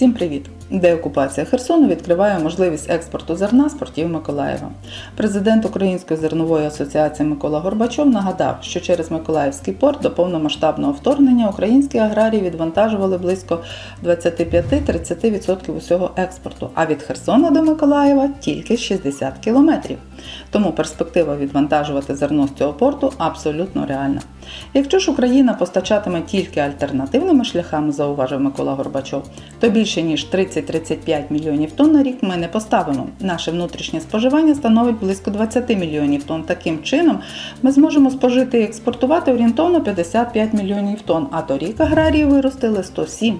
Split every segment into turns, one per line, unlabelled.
Всім привіт! Деокупація Херсону відкриває можливість експорту зерна з портів Миколаєва. Президент Української зернової асоціації Микола Горбачов нагадав, що через Миколаївський порт до повномасштабного вторгнення українські аграрії відвантажували близько 25-30% усього експорту, а від Херсона до Миколаєва тільки 60 кілометрів. Тому перспектива відвантажувати зерно з цього порту абсолютно реальна. Якщо ж Україна постачатиме тільки альтернативними шляхами, зауважив Микола Горбачов, то більше ніж 30-35 мільйонів тонн на рік ми не поставимо. Наше внутрішнє споживання становить близько 20 мільйонів тонн. Таким чином ми зможемо спожити і експортувати орієнтовно 55 мільйонів тонн, а торік аграрії виростили 107.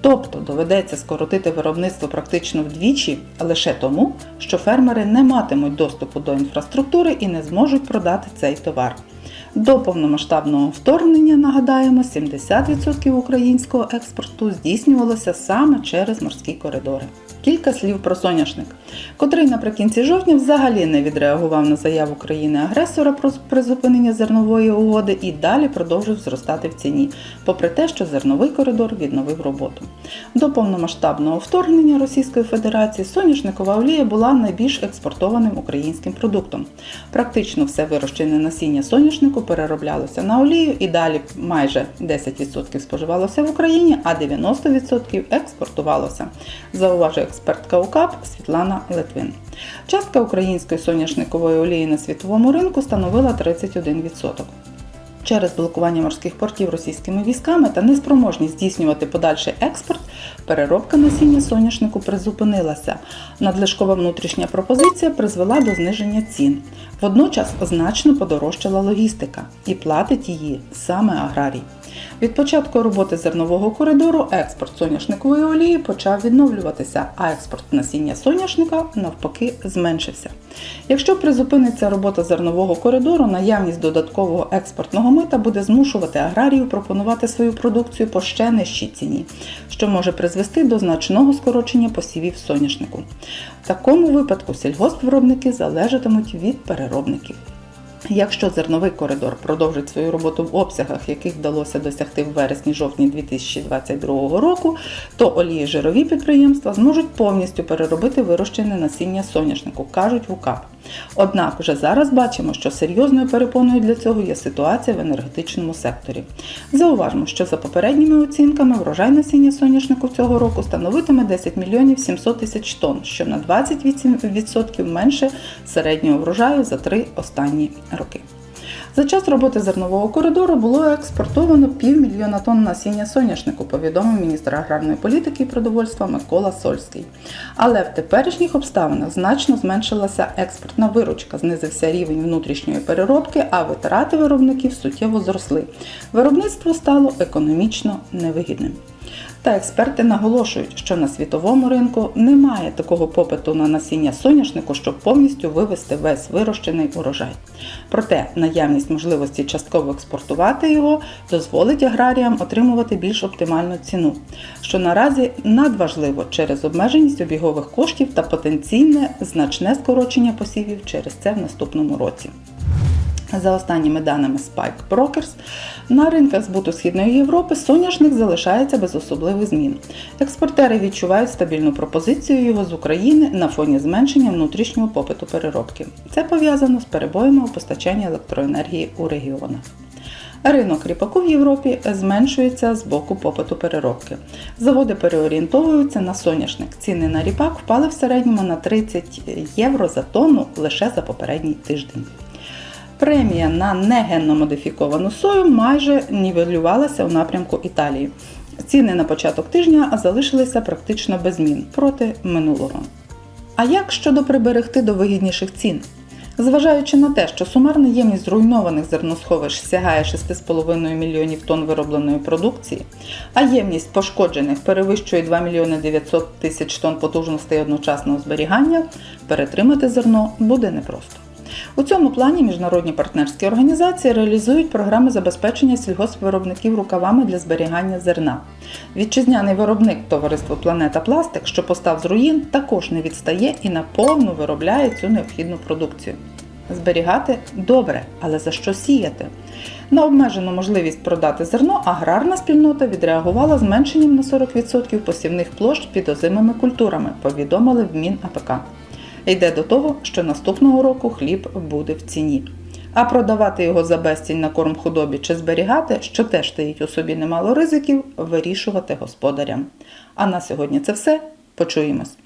Тобто доведеться скоротити виробництво практично вдвічі лише тому, що фермери не матимуть доступу до інфраструктури і не зможуть продати цей товар. До повномасштабного вторгнення, нагадаємо, 70% українського експорту здійснювалося саме через морські коридори. Кілька слів про соняшник, котрий наприкінці жовтня взагалі не відреагував на заяву країни-агресора про призупинення зернової угоди і далі продовжив зростати в ціні, попри те, що зерновий коридор відновив роботу. До повномасштабного вторгнення Російської Федерації соняшникова олія була найбільш експортованим українським продуктом. Практично все вирощене насіння соняшнику перероблялося на олію і далі майже 10% споживалося в Україні, а 90% експортувалося. Зауважує експертка УКАП Світлана Литвин. Частка української соняшникової олії на світовому ринку становила 31%. Через блокування морських портів російськими військами та неспроможність здійснювати подальший експорт, переробка насіння соняшнику призупинилася. Надлишкова внутрішня пропозиція призвела до зниження цін. Водночас значно подорожчала логістика і платить її саме аграрій. Від початку роботи зернового коридору експорт соняшникової олії почав відновлюватися, а експорт насіння соняшника навпаки зменшився. Якщо призупиниться робота зернового коридору, наявність додаткового експортного мита буде змушувати аграрію пропонувати свою продукцію по ще нижчій ціні, що може призвести до значного скорочення посівів соняшнику. В такому випадку сільгоспвиробники залежатимуть від переробників. Якщо зерновий коридор продовжить свою роботу в обсягах, яких вдалося досягти в вересні-жовтні 2022 року, то олії жирові підприємства зможуть повністю переробити вирощене насіння соняшнику, кажуть в УКАП. Однак уже зараз бачимо, що серйозною перепоною для цього є ситуація в енергетичному секторі. Зауважмо, що за попередніми оцінками врожай насіння соняшнику цього року становитиме 10 мільйонів 700 тисяч тонн, що на 28% менше середнього врожаю за три останні роки. За час роботи зернового коридору було експортовано півмільйона тонн насіння соняшнику, повідомив міністр аграрної політики і продовольства Микола Сольський. Але в теперішніх обставинах значно зменшилася експортна виручка, знизився рівень внутрішньої переробки, а витрати виробників суттєво зросли. Виробництво стало економічно невигідним. Та експерти наголошують, що на світовому ринку немає такого попиту на насіння соняшнику, щоб повністю вивести весь вирощений урожай. Проте наявність можливості частково експортувати його дозволить аграріям отримувати більш оптимальну ціну, що наразі надважливо через обмеженість обігових коштів та потенційне значне скорочення посівів через це в наступному році. За останніми даними Spike Brokers, на ринках збуту Східної Європи соняшник залишається без особливих змін. Експортери відчувають стабільну пропозицію його з України на фоні зменшення внутрішнього попиту переробки. Це пов'язано з перебоями у постачанні електроенергії у регіонах. Ринок ріпаку в Європі зменшується з боку попиту переробки. Заводи переорієнтовуються на соняшник. Ціни на ріпак впали в середньому на 30 євро за тонну лише за попередній тиждень. Премія на негенно модифіковану сою майже нівелювалася у напрямку Італії. Ціни на початок тижня залишилися практично без змін проти минулого. А як щодо приберегти до вигідніших цін? Зважаючи на те, що сумарна ємність зруйнованих зерносховищ сягає 6,5 мільйонів тонн виробленої продукції, а ємність пошкоджених перевищує 2 мільйони 900 тисяч тонн потужностей одночасного зберігання, перетримати зерно буде непросто. У цьому плані міжнародні партнерські організації реалізують програми забезпечення сільгоспвиробників рукавами для зберігання зерна. Вітчизняний виробник товариство Планета Пластик, що постав з руїн, також не відстає і наповну виробляє цю необхідну продукцію. Зберігати добре, але за що сіяти? На обмежену можливість продати зерно аграрна спільнота відреагувала зменшенням на 40% посівних площ під озимими культурами, повідомили в МінАПК. Йде до того, що наступного року хліб буде в ціні. А продавати його за безцінь на корм худобі чи зберігати, що теж стоїть у собі немало ризиків, вирішувати господарям. А на сьогодні це все. Почуємось.